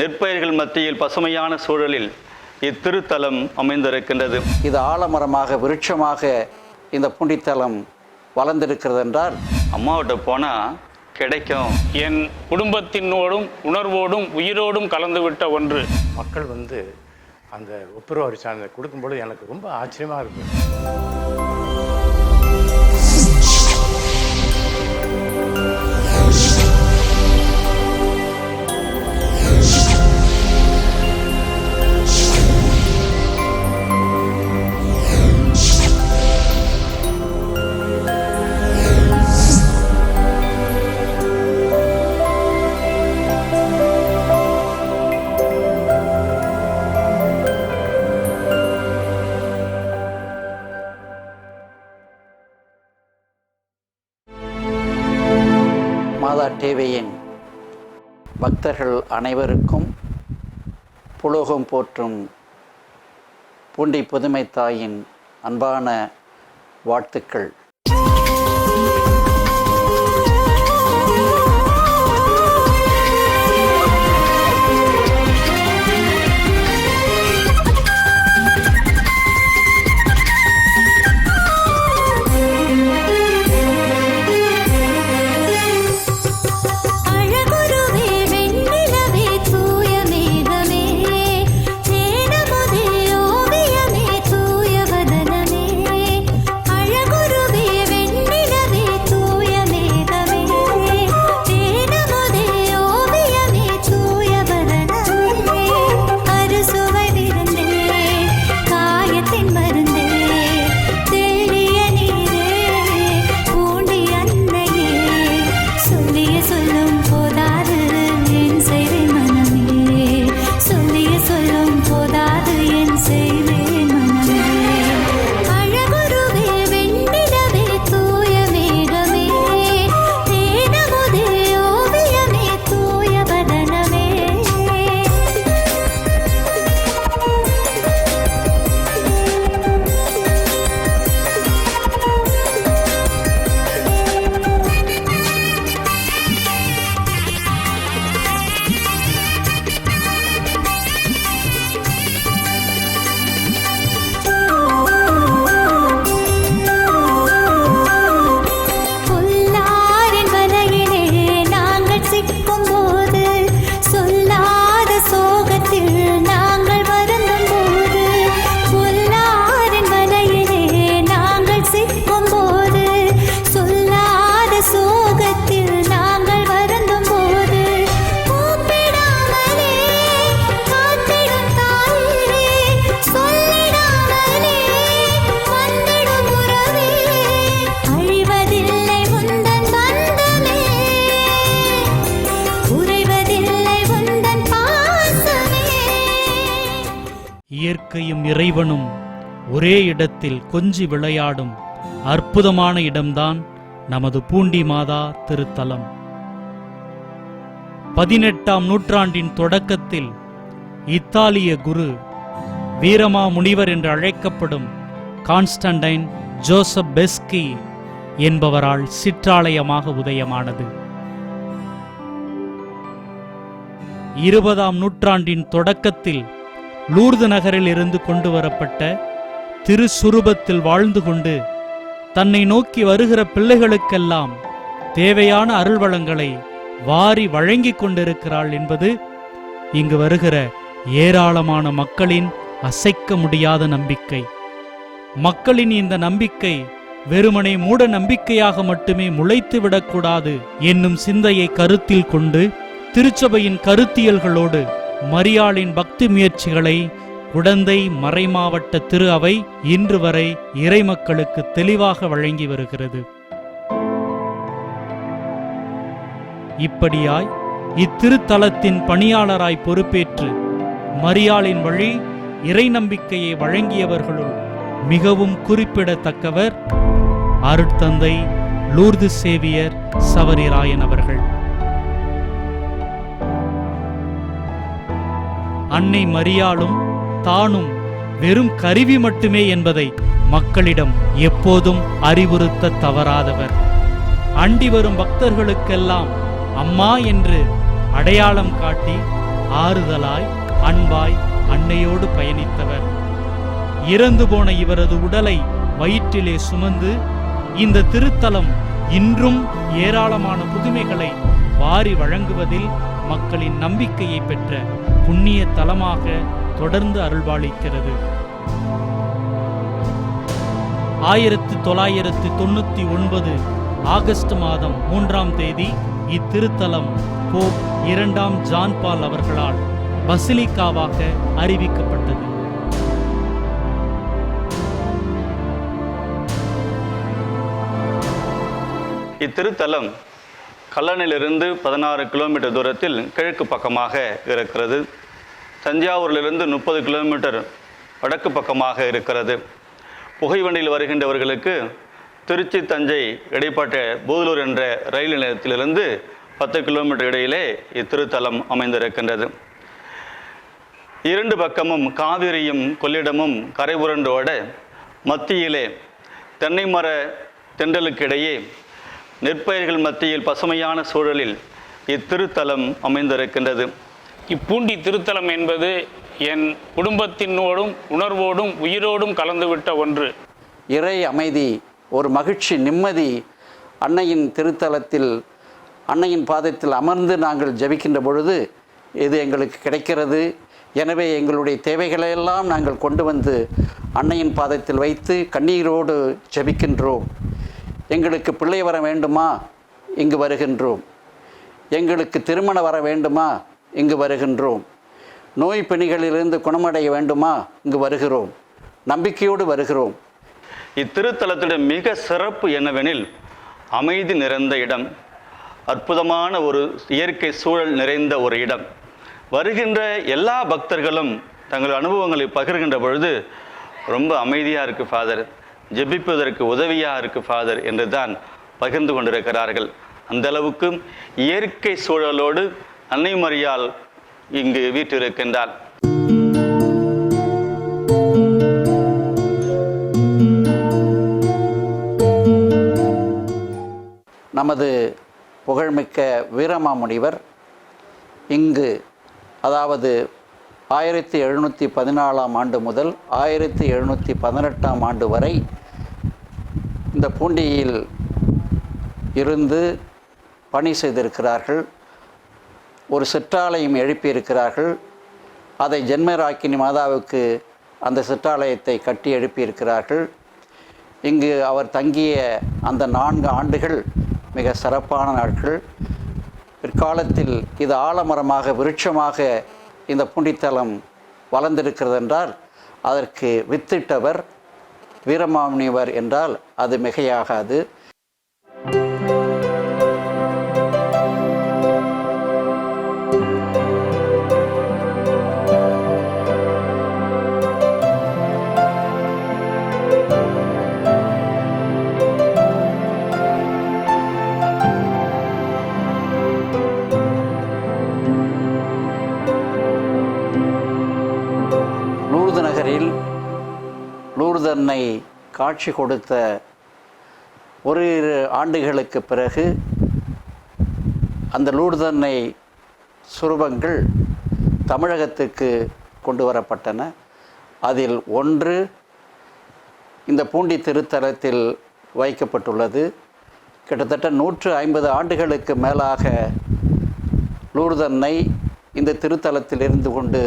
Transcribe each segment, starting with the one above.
நெற்பயிர்கள் மத்தியில் பசுமையான சூழலில் இத்திருத்தலம் அமைந்திருக்கின்றது. இது ஆலமரமாக விருட்சமாக இந்த புண்டித்தலம் வளர்ந்திருக்கிறது என்றால் அம்மாவிட்ட போனால் கிடைக்கும். என் குடும்பத்தினோடும் உணர்வோடும் உயிரோடும் கலந்துவிட்ட ஒன்று. மக்கள் வந்து அந்த ஒப்புரவு சான்றிதழ் கொடுக்கும்பொழுது எனக்கு ரொம்ப ஆச்சரியமாக இருக்குது டிவியின் பக்தர்கள் அனைவருக்கும் புலோகம் போற்றும் பூண்டி புதுமை தாயின் அன்பான வாழ்த்துக்கள். இயற்கையும் இறைவனும் ஒரே இடத்தில் கொஞ்சி விளையாடும் அற்புதமான இடம்தான் நமது பூண்டி மாதா திருத்தலம். பதினெட்டாம் நூற்றாண்டின் தொடக்கத்தில் இத்தாலிய குரு வீரமா முனிவர் என்று அழைக்கப்படும் கான்ஸ்டன்டைன் ஜோசப் பெஸ்கி என்பவரால் சிற்றாலயமாக உதயமானது. இருபதாம் நூற்றாண்டின் தொடக்கத்தில் லூர்து நகரில் இருந்து கொண்டு வரப்பட்ட திருசுரூபத்தில் வாழ்ந்து கொண்டு தன்னை நோக்கி வருகிற பிள்ளைகளுக்கெல்லாம் தேவையான அருள்வளங்களை வாரி வழங்கிக் கொண்டிருக்கிறாள் என்பது இங்கு வருகிற ஏராளமான மக்களின் அசைக்க முடியாத நம்பிக்கை. மக்களின் இந்த நம்பிக்கை வெறுமனை மூட நம்பிக்கையாக மட்டுமே முளைத்து விடக்கூடாது என்னும் சிந்தையை கருத்தில் கொண்டு திருச்சபையின் கருத்தியல்களோடு மரியாளின் பக்தி முயற்சிகளை குடந்தை மறைமாவட்ட திரு அவை இன்று வரை இறைமக்களுக்கு தெளிவாக வழங்கி வருகிறது. இப்படியாய் இத்திருத்தலத்தின் பணியாளராய் பொறுப்பேற்று மரியாளின் வழி இறை நம்பிக்கையை வழங்கியவர்களுள் மிகவும் குறிப்பிடத்தக்கவர் அருட்தந்தை லூர்து சேவியர் சவரிராயன் அவர்கள். அன்னை மரியாளும் தானும் வெறும் கருவி மட்டுமே என்பதை மக்களிடம் எப்போதும் அறிவுறுத்த தவறாதவர். அண்டி வரும் பக்தர்களுக்கெல்லாம் அம்மா என்று அடையாளம் காட்டி ஆறுதலாய் அன்பாய் அன்னையோடு பயணித்தவர். இறந்து போன இவரது உடலை வயிற்றிலே சுமந்து இந்த திருத்தலம் இன்றும் ஏராளமான புதுமைகளை வாரி வழங்குவதில் மக்களின் நம்பிக்கையை பெற்ற புண்ணிய தலமாக தொடர்ந்து அருள்வாளிக்கிறது. ஆயிரத்து தொள்ளாயிரத்து தொண்ணூற்றி ஒன்பது ஆகஸ்ட் மாதம் மூன்றாம் தேதி இத்திருத்தலம் போப் இரண்டாம் ஜான்பால் அவர்களால் பசிலிக்காவாக அறிவிக்கப்பட்டது. இத்திருத்தலம் கல்லணையிலிருந்து பதினாறு கிலோமீட்டர் தூரத்தில் கிழக்கு பக்கமாக இருக்கிறது. தஞ்சாவூரிலிருந்து முப்பது கிலோமீட்டர் வடக்கு பக்கமாக இருக்கிறது. புகைவண்டியில் வருகின்றவர்களுக்கு திருச்சி தஞ்சை இடைப்பட்ட பூதலூர் என்ற ரயில் நிலையத்திலிருந்து பத்து கிலோமீட்டர் இடையிலே இத்திருத்தலம் அமைந்திருக்கின்றது. இரண்டு பக்கமும் காவிரியும் கொள்ளிடமும் கரை புரண்டோட மத்தியிலே தென்னை மர தென்றலுக்கிடையே நெற்பயிர்கள் மத்தியில் பசுமையான சூழலில் இத்திருத்தலம் அமைந்திருக்கின்றது. இப்பூண்டி திருத்தலம் என்பது என் குடும்பத்தினோடும் உணர்வோடும் உயிரோடும் கலந்துவிட்ட ஒன்று. இறை அமைதி ஒரு மகிழ்ச்சி நிம்மதி அன்னையின் திருத்தலத்தில் அன்னையின் பாதத்தில் அமர்ந்து நாங்கள் ஜெபிக்கின்ற பொழுது இது எங்களுக்கு கிடைக்கிறது. எனவே எங்களுடைய தேவைகளையெல்லாம் நாங்கள் கொண்டு வந்து அன்னையின் பாதத்தில் வைத்து கண்ணீரோடு ஜெபிக்கின்றோம். எங்களுக்கு பிள்ளை வர வேண்டுமா? இங்கு வருகின்றோம். எங்களுக்கு திருமணம் வர வேண்டுமா? இங்கு வருகின்றோம். நோய் பிணிகளிலிருந்து குணமடைய வேண்டுமா? இங்கு வருகிறோம். நம்பிக்கையோடு வருகிறோம். இத்திருத்தலத்துடைய மிக சிறப்பு என்னவெனில் அமைதி நிறைந்த இடம் அற்புதமான ஒரு இயற்கை சூழல் நிறைந்த ஒரு இடம். வருகின்ற எல்லா பக்தர்களும் தங்கள் அனுபவங்களை பகிர்கின்ற பொழுது ரொம்ப அமைதியாக இருக்குது ஃபாதர் ஜெபிப்பதற்கு உதவியாக இருக்குது ஃபாதர் என்று தான் பகிர்ந்து கொண்டிருக்கிறார்கள். அந்த அளவுக்கு இயற்கை சூழலோடு அன்னை மரியால் இங்கு வீற்றிருக்கின்றாள். நமது புகழ்மிக்க வீரமாமுனிவர் இங்கு அதாவது ஆயிரத்தி எழுநூற்றி பதினாலாம் ஆண்டு முதல் ஆயிரத்தி எழுநூற்றி பதினெட்டாம் ஆண்டு வரை இந்த பூண்டியில் இருந்து பணி செய்திருக்கிறார்கள். ஒரு சிற்றாலயம் எழுப்பியிருக்கிறார்கள். அதை ஜென்மராக்கினி மாதாவுக்கு அந்த சிற்றாலயத்தை கட்டி எழுப்பியிருக்கிறார்கள். இங்கு அவர் தங்கிய அந்த நான்கு ஆண்டுகள் மிக சிறப்பான நாட்கள். பிற்காலத்தில் இது ஆலமரமாக விருட்சமாக இந்த புண்டித்தலம் வளர்ந்திருக்கிறது என்றால் அதற்கு வித்திட்டவர் வீரமாமுனிவர் என்றால் அது மிகையாகாது. காட்சி கொடுத்த ஓரிரு ஆண்டுகளுக்கு பிறகு அந்த லூர்தன்னை சுரூபங்கள் தமிழகத்துக்கு கொண்டு வரப்பட்டன. அதில் ஒன்று இந்த பூண்டி திருத்தலத்தில் வைக்கப்பட்டுள்ளது. கிட்டத்தட்ட நூற்று ஐம்பது ஆண்டுகளுக்கு மேலாக லூர்தன்னை இந்த திருத்தலத்தில் இருந்து கொண்டு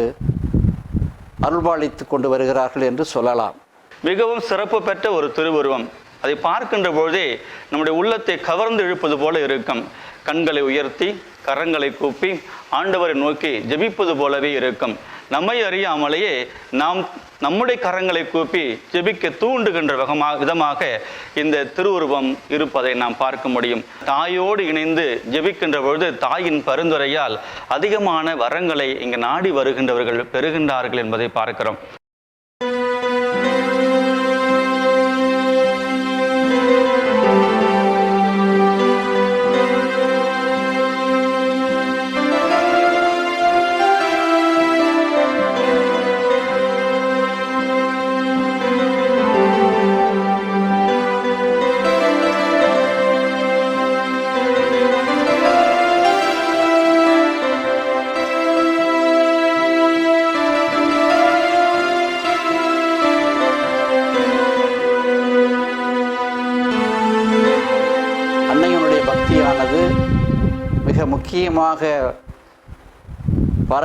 அருள்பாலித்து கொண்டு வருகிறார்கள் என்று சொல்லலாம். மிகவும் சிறப்பு பெற்ற ஒரு திருவுருவம். அதை பார்க்கின்ற பொழுதே நம்முடைய உள்ளத்தை கவர்ந்து இழுப்பது போல இருக்கும். கண்களை உயர்த்தி கரங்களை கூப்பி ஆண்டவரை நோக்கி ஜெபிப்பது போலவே இருக்கும். நம்மை அறியாமலேயே நாம் நம்முடைய கரங்களை கூப்பி ஜெபிக்க தூண்டுகின்ற விதமா விதமாக இந்த திருவுருவம் இருப்பதை நாம் பார்க்க முடியும். தாயோடு இணைந்து ஜெபிக்கின்ற பொழுது தாயின் பரிந்துரையால் அதிகமான வரங்களை இங்கு நாடி வருகின்றவர்கள் பெறுகின்றார்கள் என்பதை பார்க்கிறோம்.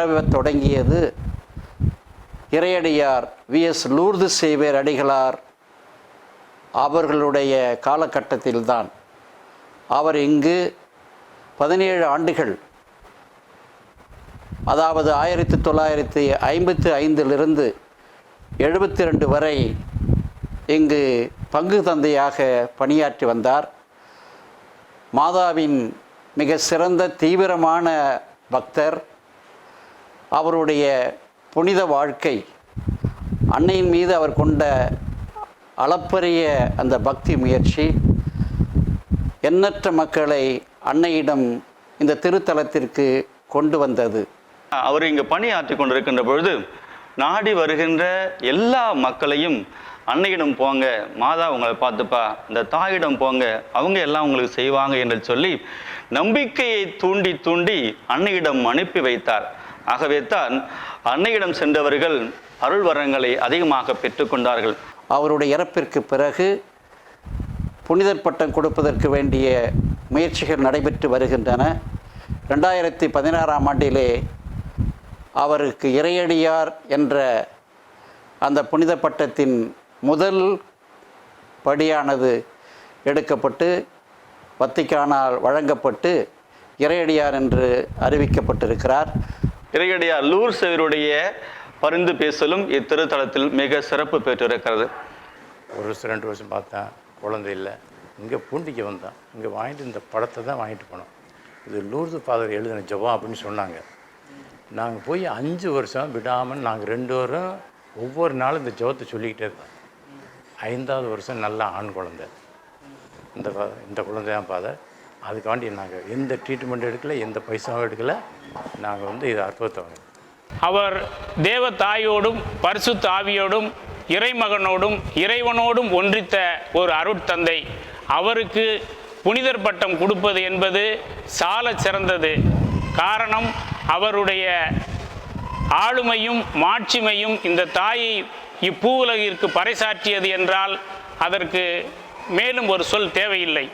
பரவத் தொடங்கியது இறையடியார் வி எஸ் லூர்து சேவியர் அடிகளார் அவர்களுடைய காலகட்டத்தில்தான். அவர் இங்கு பதினேழு ஆண்டுகள் அதாவது ஆயிரத்தி தொள்ளாயிரத்தி ஐம்பத்தி ஐந்திலிருந்து எழுபத்தி ரெண்டு வரை இங்கு பங்கு தந்தையாக பணியாற்றி வந்தார். மாதாவின் மிக சிறந்த தீவிரமான பக்தர் அவருடைய புனித வாழ்க்கை அன்னையின் மீது அவர் கொண்ட அளப்பரிய அந்த பக்தி முயற்சி எண்ணற்ற மக்களை அன்னையிடம் இந்த திருத்தலத்திற்கு கொண்டு வந்தது. அவர் இங்கு பணியாற்றி கொண்டிருக்கின்ற பொழுது நாடி வருகின்ற எல்லா மக்களையும் அன்னையிடம் போங்க மாதா உங்களை பார்த்துப்பா இந்த தாயிடம் போங்க அவங்க எல்லாம் உங்களுக்கு செய்வாங்க என்று சொல்லி நம்பிக்கையை தூண்டி தூண்டி அன்னையிடம் அனுப்பி வைத்தார். ஆகவே தான் அன்னையிடம் சென்றவர்கள் அருள் வரங்களை அதிகமாக பெற்றுக்கொண்டார்கள். அவருடைய இறப்பிற்கு பிறகு புனிதர் பட்டம் கொடுப்பதற்கு வேண்டிய முயற்சிகள் நடைபெற்று வருகின்றன. ரெண்டாயிரத்தி பதினாறாம் ஆண்டிலே அவருக்கு இறையடியார் என்ற அந்த புனித பட்டத்தின் முதல் படியானது எடுக்கப்பட்டு வத்திக்கானால் வழங்கப்பட்டு இறையடியார் என்று அறிவிக்கப்பட்டிருக்கிறார். இறையடியார் லூர் செவருடைய பரிந்து பேசலும் இத்திருத்தலத்தில் மிக சிறப்பு பெற்றிருக்கிறது. ஒரு வருஷம் ரெண்டு வருஷம் பார்த்தேன் குழந்தை இல்லை. இங்கே பூண்டிக்கு வந்தேன். இங்கே வாங்கிட்டு இந்த படத்தை தான் வாங்கிட்டு போனோம். இது லூர்து ஃபாதர் எழுதின ஜபம் அப்படின்னு சொன்னாங்க. நாங்கள் போய் அஞ்சு வருஷம் விடாமல் நாங்கள் ரெண்டு வரும் ஒவ்வொரு நாளும் இந்த ஜபத்தை சொல்லிக்கிட்டே இருந்தோம். ஐந்தாவது வருஷம் நல்ல ஆண் குழந்தை. இந்த இந்த குழந்தை தான் ஃபாதர். அதுக்காண்டி நாங்கள் எந்த ட்ரீட்மெண்ட் எடுக்கல எந்த பைசாவும் எடுக்கல. நாங்கள் வந்து இது அற்புதத்தை அவர் தேவ தாயோடும் பரிசு தாவியோடும் இறைமகனோடும் இறைவனோடும் ஒன்றித்த ஒரு அருட்தந்தை. அவருக்கு புனிதர் பட்டம் கொடுப்பது என்பது சால சிறந்தது. காரணம் அவருடைய ஆளுமையும் மாட்சிமையும் இந்த தாயை இப்பூவுலகிற்கு பறைசாற்றியது என்றால் அதற்கு மேலும் ஒரு சொல் தேவையில்லை.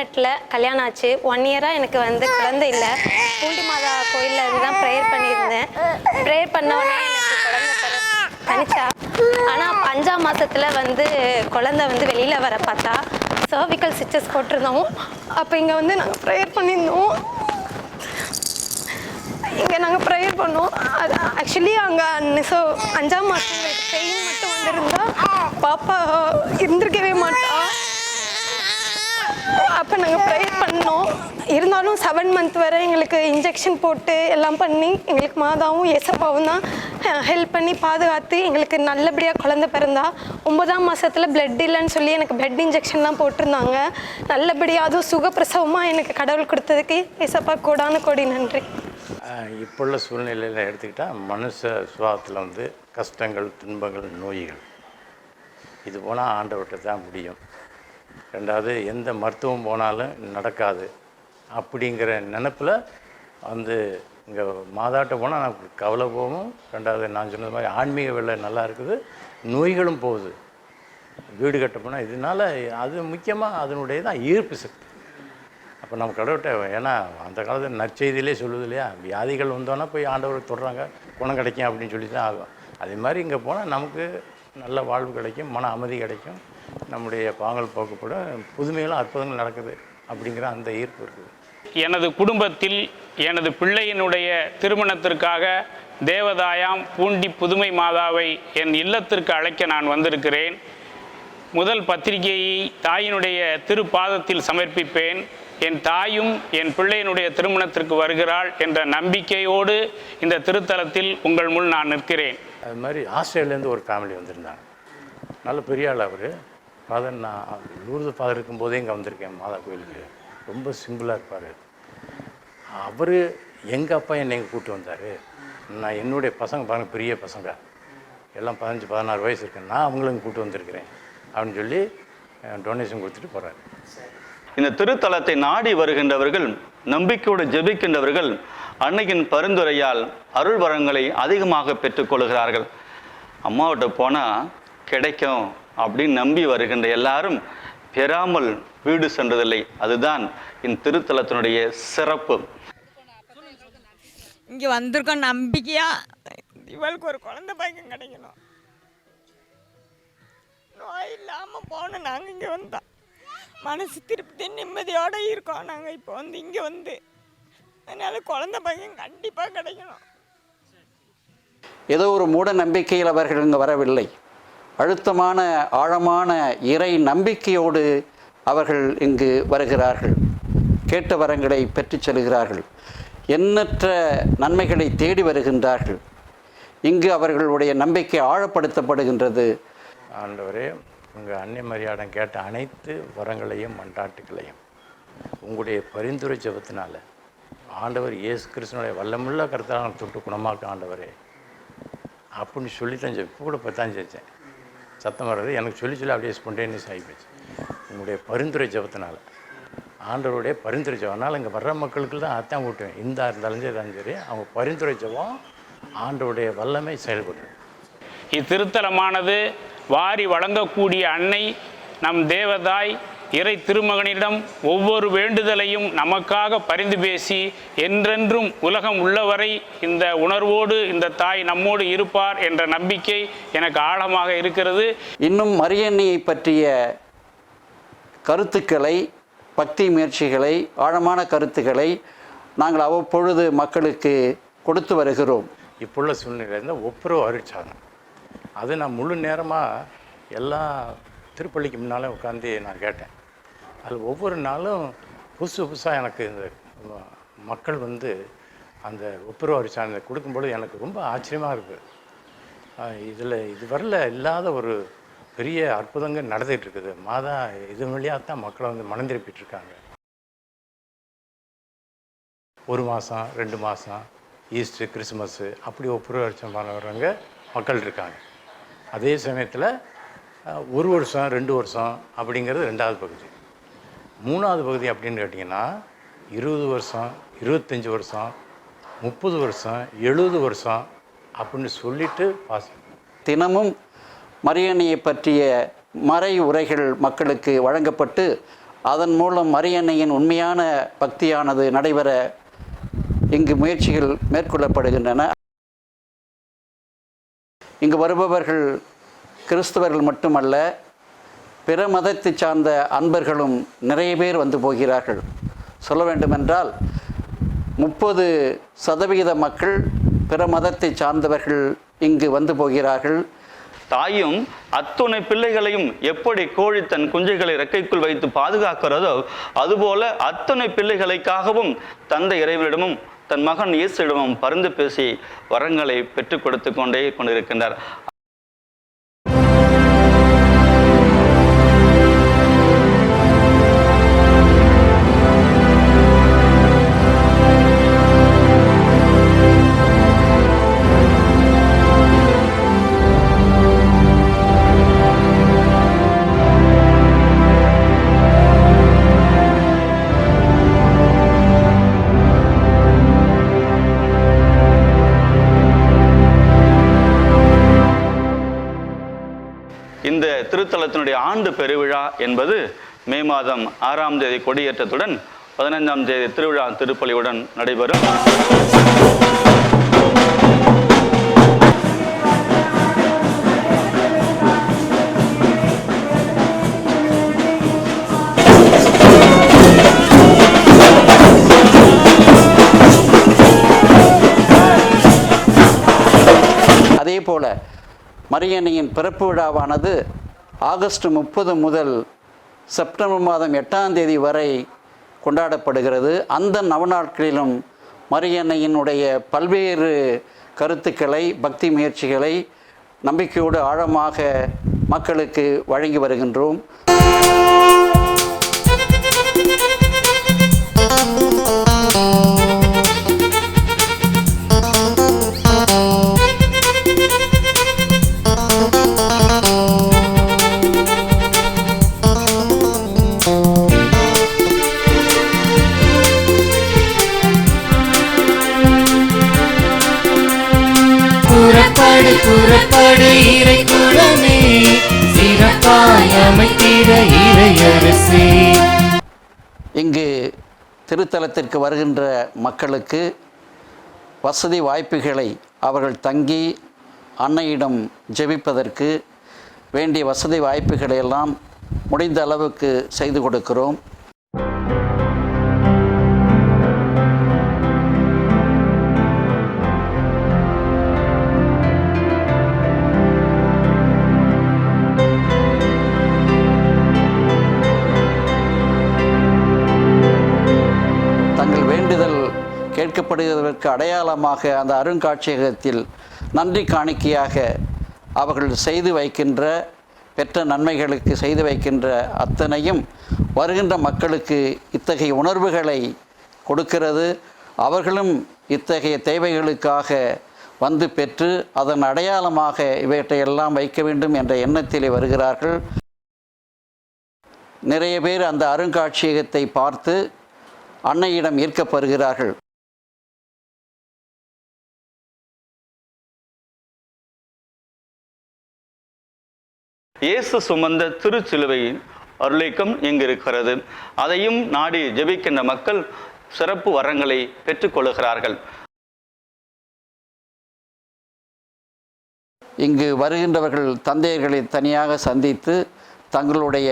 பதினெட்டில் கல்யாணம் ஆச்சு. ஒன் இயராக எனக்கு வந்து குழந்தை இல்லை. பூண்டி மாதா கோயிலில் இருந்து தான் ப்ரேயர் பண்ணியிருந்தேன். ப்ரேயர் பண்ண உடனே எனக்கு குழந்தை தனிச்சா. ஆனால் அஞ்சாம் மாதத்தில் வந்து குழந்தை வந்து வெளியில் வர பார்த்தா சர்விக்கல் ஸ்டிச்சஸ் போட்டிருந்தோம் அப்போ இங்கே வந்து நாங்கள் ப்ரேயர் பண்ணியிருந்தோம். இங்கே நாங்கள் ப்ரேயர் பண்ணோம். அது ஆக்சுவலி அங்கே ஸோ அஞ்சாம் மாதம் எங்களுக்கு பெயின் மட்டும் வந்திருந்தா பாப்பா இருந்திருக்கவே மாட்டா. அப்போ நாங்கள் ப்ரேயர் பண்ணோம். இருந்தாலும் செவன் மந்த் வரை எங்களுக்கு இன்ஜெக்ஷன் போட்டு எல்லாம் பண்ணி எங்களுக்கு மாதாவும் ஏசப்பாவும் தான் ஹெல்ப் பண்ணி பாதுகாத்து எங்களுக்கு நல்லபடியாக குழந்த பிறந்தா. ஒன்பதாம் மாதத்தில் பிளட் இல்லைன்னு சொல்லி எனக்கு பிளட் இன்ஜெக்ஷன்லாம் போட்டிருந்தாங்க. நல்லபடியாக அதுவும் சுகப்பிரசவமாக எனக்கு கடவுள் கொடுத்ததுக்கு ஏசப்பா கோடான கோடி நன்றி. இப்போ உள்ள சூழ்நிலையில் எடுத்துக்கிட்டால் மனுஷ சுவாசத்தில் வந்து கஷ்டங்கள் துன்பங்கள் நோய்கள். இது போனால் ஆண்டவர்கிட்ட தான் முடியும். ரெண்டாவது எந்த மருத்துவம் போனாலும் நடக்காது. அப்படிங்கிற நினப்பில் வந்து இங்கே மாதாட்ட போனால் நமக்கு கவலை போகும். ரெண்டாவது நான் சொன்னது மாதிரி ஆன்மீக வெள்ளை நல்லா இருக்குது. நோய்களும் போகுது. வீடு கட்ட போனால் இதனால அது முக்கியமாக அதனுடைய தான் ஈர்ப்பு சக்தி. அப்போ நம்ம கடவுள்கிட்ட ஏன்னா அந்த காலத்தில் நற்செய்தியிலே சொல்லுது இல்லையா? வியாதிகள் வந்தோன்னா போய் ஆண்டவர்கள் தொடுறாங்க. குணம் கிடைக்கும் அப்படின்னு சொல்லி தான் ஆகும். அதே மாதிரி இங்கே போனால் நமக்கு நல்ல வாழ்வு கிடைக்கும் மன அமைதி கிடைக்கும். நம்முடைய பாங்கல் போக்கப்படும் புதுமைகளும் அற்புதங்கள் நடக்குது அப்படிங்கிற அந்த ஈர்ப்பு இருக்குது. எனது குடும்பத்தில் எனது பிள்ளையினுடைய திருமணத்திற்காக தேவதாயாம் பூண்டி புதுமை மாதாவை என் இல்லத்திற்கு அழைக்க நான் வந்திருக்கிறேன். முதல் பத்திரிகையை தாயினுடைய திருப்பாதத்தில் சமர்ப்பிப்பேன். என் தாயும் என் பிள்ளையினுடைய திருமணத்திற்கு வருகிறாள் என்ற நம்பிக்கையோடு இந்த திருத்தலத்தில் உங்கள் முன் நான் நிற்கிறேன். அது மாதிரி ஆஸ்திரேலியாலேருந்து ஒரு ஃபேமிலி வந்திருந்தாங்க. நல்ல பெரிய ஆள் அவர். ஃபாதர் நான் லூர்து ஃபாதர் இருக்கும்போதே இங்கே வந்திருக்கேன் மாதா கோயிலுக்கு. ரொம்ப சிம்பிளாக இருப்பார். அவர் எங்கள் அப்பா என்னை இங்கே கூப்பிட்டு வந்தார். நான் என்னுடைய பசங்க பாருங்க பெரிய பசங்க. எல்லாம் பதினஞ்சு பதினாறு வயசு இருக்கேன் நான் அவங்களும் கூப்பிட்டு வந்திருக்கிறேன் அப்படின்னு சொல்லி டொனேஷன் கொடுத்துட்டு போகிறாரு இந்த திருத்தலத்தை நாடி வருகின்றவர்கள் நம்பிக்கையோடு ஜெபிக்கின்றவர்கள் அன்னையின் பரிந்துரையால் அருள் வரங்களை அதிகமாக பெற்றுக்கொள்கிறார்கள் அம்மாவிட்ட போனால் கிடைக்கும். அப்படின்னு நம்பி வருகின்ற எல்லாரும் பெறாமல் வீடு சென்றதில்லை. அதுதான் இந்த திருத்தலத்தினுடைய சிறப்பு. இங்கே வந்திருக்கோம் நம்பிக்கையா? இவளுக்கு ஒரு குழந்தை பாக்கியம் கிடைக்கணும். நோய் இல்லாமல் போனோம் நாங்கள் இங்கே வந்தோம். மனசு திருப்தி நிம்மதியோடு இருக்கோம் நாங்கள் இப்போ வந்து இங்கே வந்து. அதனால குழந்தை பாக்கியம் கண்டிப்பாக கிடைக்கணும். ஏதோ ஒரு மூட நம்பிக்கையில் அவர்கள் இங்கு வரவில்லை. அழுத்தமான ஆழமான இறை நம்பிக்கையோடு அவர்கள் இங்கு வருகிறார்கள். கேட்ட வரங்களை பெற்றுச் செல்கிறார்கள். எண்ணற்ற நன்மைகளை தேடி வருகின்றார்கள். இங்கு அவர்களுடைய நம்பிக்கை ஆழப்படுத்தப்படுகின்றது. ஆண்டவரே உங்கள் அன்னை மரியாடம் கேட்ட அனைத்து வரங்களையும் மன்றாட்டுகளையும் உங்களுடைய பரிந்துரை ஜபத்தினால ஆண்டவர் இயேசு கிருஷ்ணனுடைய வல்லமுள்ள கருத்தான தொட்டு குணமாக்க ஆண்டவரே. அப்படின்னு சொல்லி தான் இப்போ கூட இப்போ தான் செஞ்சேன் சத்தம் வர்றது எனக்கு சொல்லி சொல்லி அப்படியே ஸ்பொண்டேனியஸ் ஆகிப்போச்சு உங்களுடைய பரிந்துரை ஜபத்தினால. ஆண்டவருடைய பரிந்துரை ஜபம். அதனால் இங்கே வர்ற மக்களுக்கு தான் அதான் கூட்டுவேன் இந்தா இருந்தாலும் சரி இருந்தாலும் சரி அவங்க பரிந்துரை ஜபம் ஆண்டவருடைய வல்லமை செயல்படுது. இத்திருத்தலமானது வாரி வழங்கக்கூடிய அன்னை நம் தேவதாய் இறை திருமகனிடம் ஒவ்வொரு வேண்டுதலையும் நமக்காக பரிந்து பேசி என்றென்றும் உலகம் உள்ளவரை இந்த உணர்வோடு இந்த தாய் நம்மோடு இருப்பார் என்ற நம்பிக்கை எனக்கு ஆழமாக இருக்கிறது. இன்னும் மரியன்னையை பற்றிய கருத்துக்களை பக்தி முயற்சிகளை ஆழமான கருத்துக்களை நாங்கள் அவ்வப்பொழுது மக்களுக்கு கொடுத்து வருகிறோம். இப்புள்ள சூழ்நிலையில் ஒப்புரவு அருட்சாதனம். அது நான் முழு நேரமாக எல்லா திருப்பள்ளிக்கு முன்னால் உட்காந்து நான் கேட்டேன். அது ஒவ்வொரு நாளும் புதுசு புதுசாக எனக்கு இந்த மக்கள் வந்து அந்த ஒப்புரவாரி அருட்சாதனத்தை கொடுக்கும்பொழுது எனக்கு ரொம்ப ஆச்சரியமாக இருக்குது இதில் இதுவரையில் இல்லாத ஒரு பெரிய அற்புதங்கள் நடந்துகிட்டு இருக்குது. மாதா இது வழியாக தான் மக்களை வந்து மனந்திருப்பிட்டு இருக்காங்க. ஒரு மாதம் ரெண்டு மாதம் ஈஸ்டர் கிறிஸ்மஸ்ஸு அப்படி ஒப்புரவு வருஷம் வர்றவங்க மக்கள் இருக்காங்க. அதே சமயத்தில் ஒரு வருஷம் ரெண்டு வருஷம் அப்படிங்கிறது ரெண்டாவது பகுதி. மூணாவது பகுதி அப்படின்னு கேட்டிங்கன்னா இருபது வருஷம் இருபத்தஞ்சி வருஷம் முப்பது வருஷம் எழுபது வருஷம் அப்படின்னு சொல்லிட்டு பாஸ் தினமும் மரியணையை பற்றிய மறை உரைகள் மக்களுக்கு வழங்கப்பட்டு அதன் மூலம் மரியணையின் உண்மையான பக்தியானது நடைபெற இங்கு முயற்சிகள் மேற்கொள்ளப்படுகின்றன. இங்கு வருபவர்கள் கிறிஸ்தவர்கள் மட்டுமல்ல பிற மதத்தை சார்ந்த அன்பர்களும் நிறைய பேர் வந்து போகிறார்கள். சொல்ல வேண்டுமென்றால் முப்பது சதவிகித மக்கள் பிற மதத்தை சார்ந்தவர்கள் இங்கு வந்து போகிறார்கள். தாயும் அத்துணை பிள்ளைகளையும் எப்படி கோழி தன் குஞ்சைகளை இறக்கைக்குள் வைத்து பாதுகாக்கிறதோ அதுபோல அத்துணை பிள்ளைகளுக்காகவும் தந்தை இறைவனிடமும் தன் மகன் இயேசுடமும் பருந்து பேசி வரங்களை பெற்றுக் கொடுத்து கொண்டே கொண்டிருக்கின்றார். ஆண்டு பெருவிழா என்பது மே மாதம் ஆறாம் தேதி கொடியேற்றத்துடன் பதினைந்தாம் தேதி திருவிழா திருப்பலியுடன் நடைபெறும். அதே போல மரியணையின் பிறப்பு விழாவானது ஆகஸ்ட் முப்பது முதல் செப்டம்பர் மாதம் எட்டாம் தேதி வரை கொண்டாடப்படுகிறது. அந்த நவநாட்களிலும் மரியன்னையினுடைய பல்வேறு கருத்துக்களை பக்தி முயற்சிகளை நம்பிக்கையோடு ஆழமாக மக்களுக்கு வழங்கி வருகின்றோம். புறப்படு இறை குலமே சிறப்பாய் அமைத்திட இறையரசே. இங்கு திருத்தலத்திற்கு வருகின்ற மக்களுக்கு வசதி வாய்ப்புகளை அவர்கள் தங்கி அன்னையிடம் ஜெபிப்பதற்கு வேண்டிய வசதி வாய்ப்புகளை எல்லாம் முடிந்த அளவுக்கு செய்து கொடுக்கிறோம். அடையாளமாக அந்த அருங்காட்சியகத்தில் நன்றி காணிக்கையாக அவர்கள் செய்து வைக்கின்ற பெற்ற நன்மைகளுக்கு செய்து வைக்கின்ற அத்தனையும் வருகின்ற மக்களுக்கு இத்தகைய உணர்வுகளை கொடுக்கிறது. அவர்களும் இத்தகைய தேவைகளுக்காக வந்து பெற்று அதன் அடையாளமாக இவற்றையெல்லாம் வைக்க வேண்டும் என்ற எண்ணத்திலே வருகிறார்கள். நிறைய பேர் அந்த அருங்காட்சியகத்தை பார்த்து அன்னையிடம் ஈர்க்கப்படுகிறார்கள் இயேசு சுமந்த திருச்சிலுவையின் அருளைக்கம் இங்கு இருக்கிறது அதையும் நாடி ஜெபிக்கின்ற மக்கள் சிறப்பு வரங்களை பெற்றுக்கொள்கிறார்கள் இங்கு வருகின்றவர்கள் தந்தையர்களை தனியாக சந்தித்து தங்களுடைய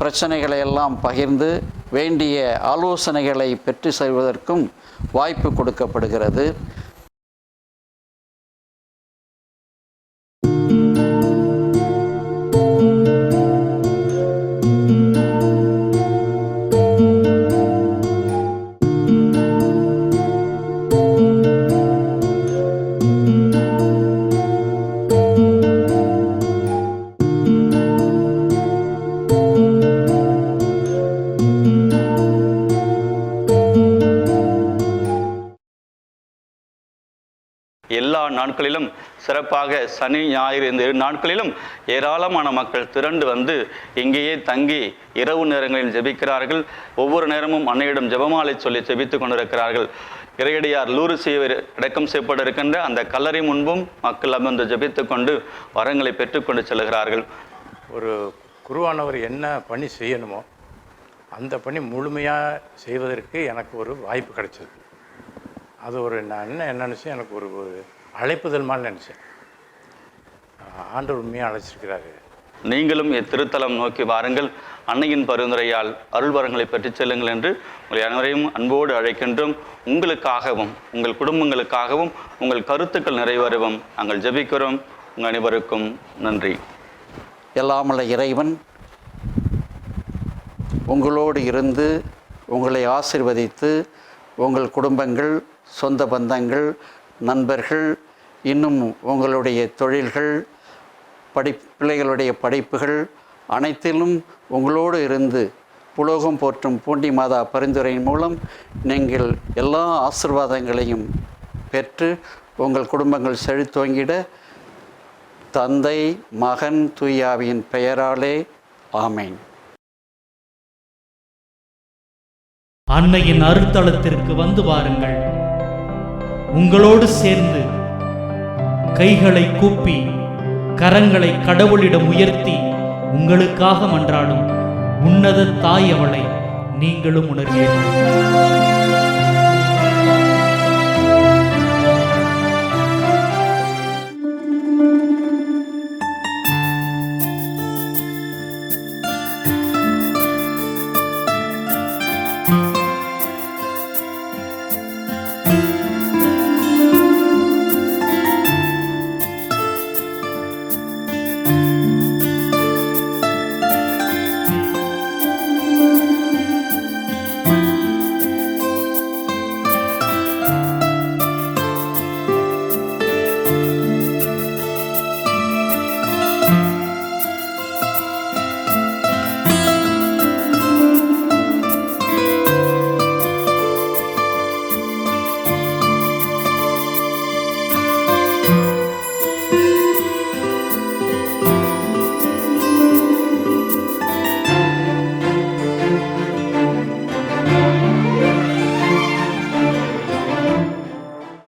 பிரச்சனைகளை எல்லாம் பகிர்ந்து வேண்டிய ஆலோசனைகளை பெற்று செல்வதற்கும் வாய்ப்பு கொடுக்கப்படுகிறது. நாட்களிலும் சிறப்பாக சனி ஞாயிறு இந்த இரு நாட்களிலும் ஏராளமான மக்கள் திரண்டு வந்து இங்கேயே தங்கி இரவு நேரங்களில் ஜெபிக்கிறார்கள். ஒவ்வொரு நேரமும் அன்னையிடம் ஜெபமாலை சொல்லி ஜெபித்துக் கொண்டிருக்கிறார்கள். இறையடியார் லூரு செய்வர் அடக்கம் செய்யப்பட இருக்கின்ற அந்த கல்லறை முன்பும் மக்கள் அமர்ந்து ஜெபித்துக் கொண்டு வரங்களை பெற்றுக்கொண்டு செல்கிறார்கள். ஒரு குருவானவர் என்ன பணி செய்யணுமோ அந்த பணி முழுமையாக செய்வதற்கு எனக்கு ஒரு வாய்ப்பு கிடைச்சது. அது ஒரு நான் என்ன என்ன எனக்கு ஒரு அழைப்புதல் மாதிரி நினச்சேன். ஆண்டவர் உண்மையாக அழைச்சிருக்கிறாரு. நீங்களும் இத்திருத்தலம் நோக்கி வாருங்கள். அன்னையின் பரிந்துரையால் அருள்வரங்களை பெற்றுச் செல்லுங்கள் என்று உங்களை அனைவரையும் அன்போடு அழைக்கின்றோம். உங்களுக்காகவும் உங்கள் குடும்பங்களுக்காகவும் உங்கள் கருத்துக்கள் நிறைவேறவும் நாங்கள் ஜெபிக்கிறோம். உங்கள் அனைவருக்கும் நன்றி. எல்லாமல்ல இறைவன் உங்களோடு இருந்து உங்களை ஆசிர்வதித்து உங்கள் குடும்பங்கள் சொந்த பந்தங்கள் நண்பர்கள் இன்னும் உங்களுடைய தொழில்கள் படி பிள்ளைகளுடைய படிப்புகள் அனைத்திலும் உங்களோடு இருந்து புலோகம் போற்றும் பூண்டி மாதா பரிந்துரையின் மூலம் நீங்கள் எல்லா ஆசிர்வாதங்களையும் பெற்று உங்கள் குடும்பங்கள் செழித்தோங்கிட தந்தை மகன் தூயாவியின் பெயராலே ஆமேன். அன்னையின் அருத்தளத்திற்கு வந்து வாருங்கள். உங்களோடு சேர்ந்து கைகளை கூப்பி கரங்களை கடவுளிடம் உயர்த்தி உங்களுக்காக மன்றாடும் உன்னத தாய் அவளை நீங்களும் உணர்வீர்கள்.